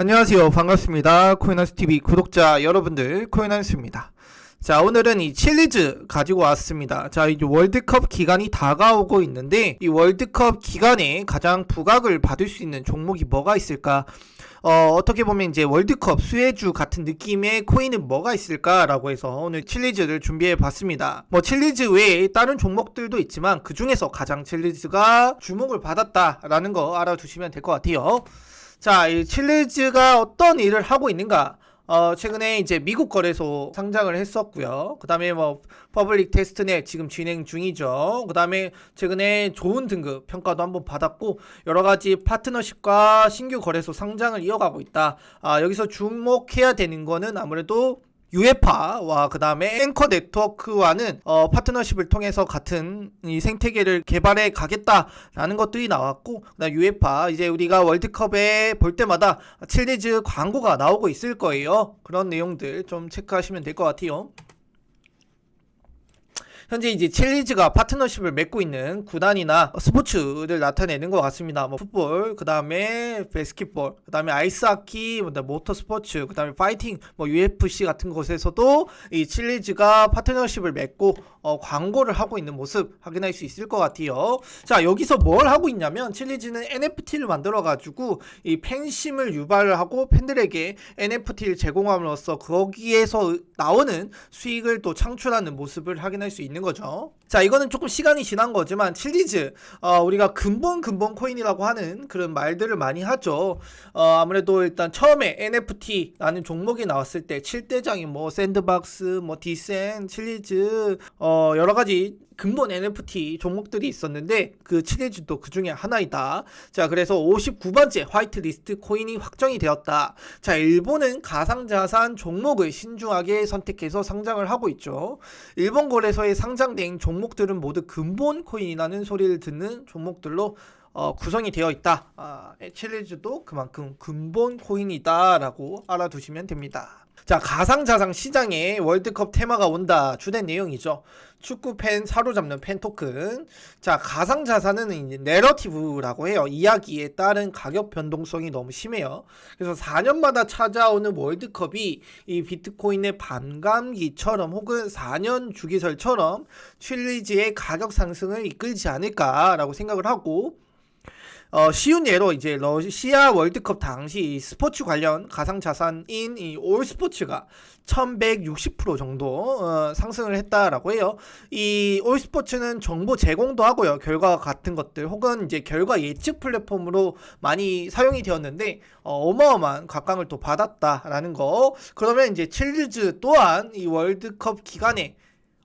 안녕하세요. 반갑습니다. 코인한스 TV 구독자 여러분들, 코인한스입니다. 자, 오늘은 이 칠리즈 가지고 왔습니다. 자, 이제 월드컵 기간이 다가오고 있는데, 이 월드컵 기간에 가장 부각을 받을 수 있는 종목이 뭐가 있을까? 어, 어떻게 보면 이제 월드컵 수혜주 같은 느낌의 코인은 뭐가 있을까라고 해서 오늘 칠리즈를 준비해 봤습니다. 뭐 칠리즈 외에 다른 종목들도 있지만 그 중에서 가장 칠리즈가 주목을 받았다라는 거 알아두시면 될 것 같아요. 자, 이 칠리즈가 어떤 일을 하고 있는가? 어, 최근에 이제 미국 거래소 상장을 했었고요. 그 다음에 뭐, 퍼블릭 테스트넷 지금 진행 중이죠. 그 다음에 최근에 좋은 등급 평가도 한번 받았고, 여러 가지 파트너십과 신규 거래소 상장을 이어가고 있다. 아, 여기서 주목해야 되는 거는 아무래도 유에파와 그 다음에 앵커 네트워크와는 어, 파트너십을 통해서 같은 이 생태계를 개발해 가겠다라는 것들이 나왔고 그다음 유에파 이제 우리가 월드컵에 볼 때마다 칠리즈 광고가 나오고 있을 거예요. 그런 내용들 좀 체크하시면 될 것 같아요. 현재 이제 칠리즈가 파트너십을 맺고 있는 구단이나 스포츠를 나타내는 것 같습니다. 뭐 풋볼, 그 다음에 바스켓볼, 그 다음에 아이스하키, 뭐 모터 스포츠, 그 다음에 파이팅, 뭐 UFC 같은 곳에서도 이 칠리즈가 파트너십을 맺고 어, 광고를 하고 있는 모습 확인할 수 있을 것 같아요. 자 여기서 뭘 하고 있냐면 칠리즈는 NFT를 만들어 가지고 이 팬심을 유발을 하고 팬들에게 NFT를 제공함으로써 거기에서 나오는 수익을 또 창출하는 모습을 확인할 수 있는 거죠. 자 이거는 조금 시간이 지난 거지만 칠리즈 어, 우리가 근본 근본 코인이라고 하는 그런 말들을 많이 하죠. 어, 아무래도 일단 처음에 NFT라는 종목이 나왔을 때 7대장이 뭐 샌드박스, 뭐 디센, 칠리즈 어, 여러 가지 근본 NFT 종목들이 있었는데 그 칠리즈도 그 중에 하나이다. 자, 그래서 59번째 화이트 리스트 코인이 확정이 되었다. 자, 일본은 가상자산 종목을 신중하게 선택해서 상장을 하고 있죠. 일본 거래소에 상 장된 종목들은 모두 근본 코인이라는 소리를 듣는 종목들로 어, 구성이 되어 있다. 아, 칠리즈도 그만큼 근본 코인이다라고 알아두시면 됩니다. 자, 가상자산 시장에 월드컵 테마가 온다. 주된 내용이죠. 축구 팬 사로잡는 팬 토큰. 자, 가상자산은 이제 내러티브라고 해요. 이야기에 따른 가격 변동성이 너무 심해요. 그래서 4년마다 찾아오는 월드컵이 이 비트코인의 반감기처럼 혹은 4년 주기설처럼 칠리즈의 가격 상승을 이끌지 않을까라고 생각을 하고 어, 쉬운 예로 이제 러시아 월드컵 당시 스포츠 관련 가상 자산인 이 올스포츠가 1160% 정도 어, 상승을 했다라고 해요. 이 올스포츠는 정보 제공도 하고요. 결과 같은 것들 혹은 이제 결과 예측 플랫폼으로 많이 사용이 되었는데 어, 마어마한 각광을 또 받았다라는 거. 그러면 이제 칠리즈 또한 이 월드컵 기간에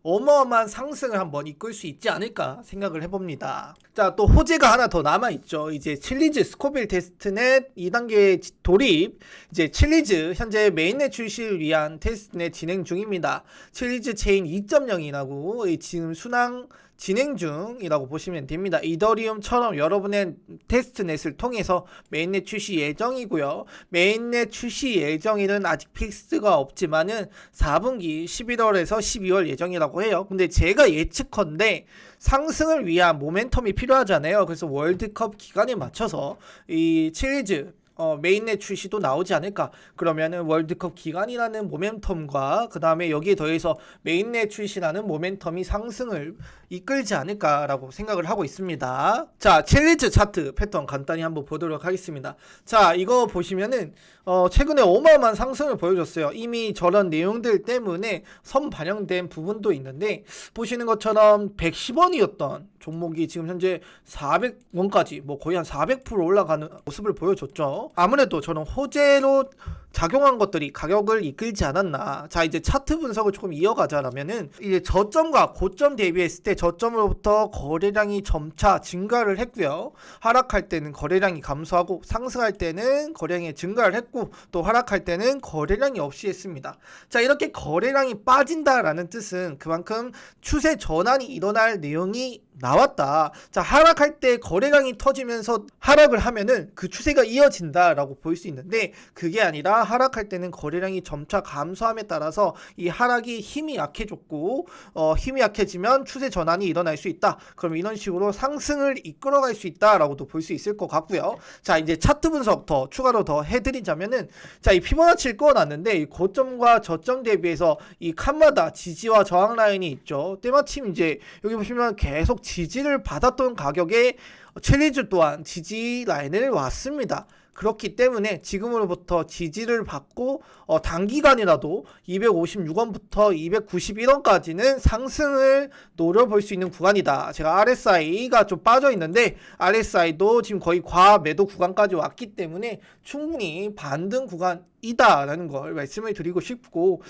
어마어마한 상승을 한번 이끌 수 있지 않을까 생각을 해봅니다. 자, 또 호재가 하나 더 남아있죠. 이제 칠리즈 스코빌 테스트넷 2단계 돌입. 이제 칠리즈 현재 메인넷 출시를 위한 테스트넷 진행 중입니다. 칠리즈 체인 2.0이라고 지금 순항 진행 중이라고 보시면 됩니다. 이더리움처럼 여러분의 테스트넷을 통해서 메인넷 출시 예정이고요. 메인넷 출시 예정일은 아직 픽스가 없지만은 4분기 11월에서 12월 예정이라고 해요. 근데 제가 예측컨대 상승을 위한 모멘텀이 필요하잖아요. 그래서 월드컵 기간에 맞춰서 이 시리즈 어, 메인넷 출시도 나오지 않을까. 그러면은 월드컵 기간이라는 모멘텀과 그 다음에 여기에 더해서 메인넷 출시라는 모멘텀이 상승을 이끌지 않을까라고 생각을 하고 있습니다. 자, 챌리즈 차트 패턴 간단히 한번 보도록 하겠습니다. 자, 이거 보시면은 어, 최근에 어마어마한 상승을 보여줬어요. 이미 저런 내용들 때문에 선 반영된 부분도 있는데 보시는 것처럼 110원이었던 종목이 지금 현재 400원까지 뭐 거의 한 400% 올라가는 모습을 보여줬죠. 아무래도 저는 호재로 작용한 것들이 가격을 이끌지 않았나. 자, 이제 차트 분석을 조금 이어가자라면은 이제 저점과 고점 대비했을 때 저점으로부터 거래량이 점차 증가를 했고요. 하락할 때는 거래량이 감소하고 상승할 때는 거래량이 증가를 했고 또 하락할 때는 거래량이 없이 했습니다. 자, 이렇게 거래량이 빠진다라는 뜻은 그만큼 추세 전환이 일어날 내용이 나왔다. 자, 하락할 때 거래량이 터지면서 하락을 하면은 그 추세가 이어진다라고 볼 수 있는데 그게 아니라 하락할 때는 거래량이 점차 감소함에 따라서 이 하락이 힘이 약해졌고 어, 힘이 약해지면 추세 전환이 일어날 수 있다. 그럼 이런 식으로 상승을 이끌어갈 수 있다라고도 볼 수 있을 것 같고요. 자 이제 차트 분석 더 추가로 더 해드리자면은 자 이 피보나치를 꺼놨는데 이 고점과 저점 대비해서 이 칸마다 지지와 저항 라인이 있죠. 때마침 이제 여기 보시면 계속 지지를 받았던 가격에 챌린지 또한 지지 라인을 왔습니다. 그렇기 때문에 지금으로부터 지지를 받고 어, 단기간이라도 256원부터 291원까지는 상승을 노려볼 수 있는 구간이다. 제가 RSI가 좀 빠져 있는데 RSI도 지금 거의 과매도 구간까지 왔기 때문에 충분히 반등 구간이다라는 걸 말씀을 드리고 싶고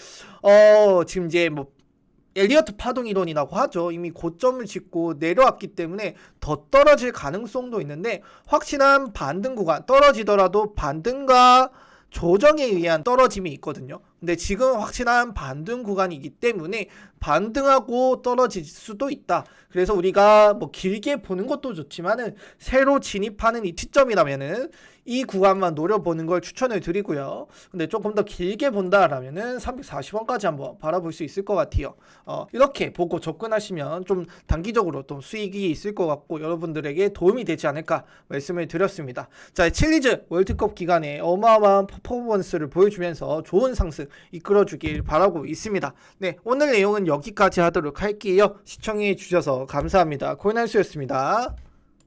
어 지금 이제 뭐 엘리어트 파동 이론이라고 하죠. 이미 고점을 짚고 내려왔기 때문에 더 떨어질 가능성도 있는데 확실한 반등 구간 떨어지더라도 반등과 조정에 의한 떨어짐이 있거든요. 근데 지금 확실한 반등 구간이기 때문에 반등하고 떨어질 수도 있다. 그래서 우리가 뭐 길게 보는 것도 좋지만은 새로 진입하는 이 시점이라면은 이 구간만 노려보는 걸 추천을 드리고요. 근데 조금 더 길게 본다라면은 340원까지 한번 바라볼 수 있을 것 같아요. 어, 이렇게 보고 접근하시면 좀 단기적으로 또 수익이 있을 것 같고 여러분들에게 도움이 되지 않을까 말씀을 드렸습니다. 자, 칠리즈 월드컵 기간에 어마어마한 퍼포먼스를 보여주면서 좋은 상승 이끌어 주길 바라고 있습니다. 네, 오늘 내용은 여기까지 하도록 할게요. 시청해 주셔서 감사합니다. 고인한수였습니다.